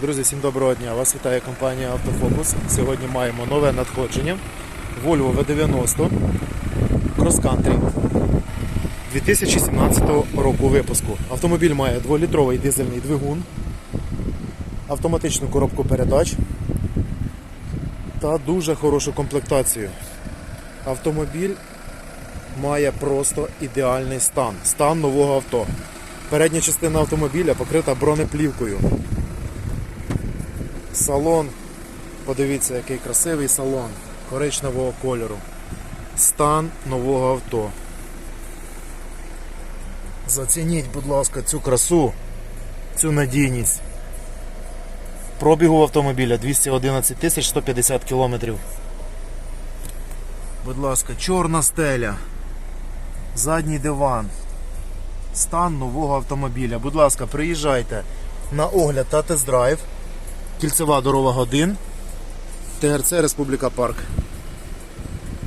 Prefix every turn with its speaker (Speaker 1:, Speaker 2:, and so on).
Speaker 1: Друзі, всім доброго дня! Вас вітає компанія Автофокус. Сьогодні маємо нове надходження. Volvo V90 Cross Country 2017 року випуску. Автомобіль має 2-літровий дизельний двигун, автоматичну коробку передач та дуже хорошу комплектацію. Автомобіль має просто ідеальний стан. Стан нового авто. Передня частина автомобіля покрита бронеплівкою. Салон. Подивіться, який красивий салон коричневого кольору. Стан нового авто. Зацініть, будь ласка, цю красу, цю надійність. Пробігу автомобіля 211 тисяч 150 кілометрів. Будь ласка, чорна стеля. Задній диван. Стан нового автомобіля. Будь ласка, приїжджайте на огляд та тест-драйв. Кільцева дорога 1. ТРЦ Республіка Парк.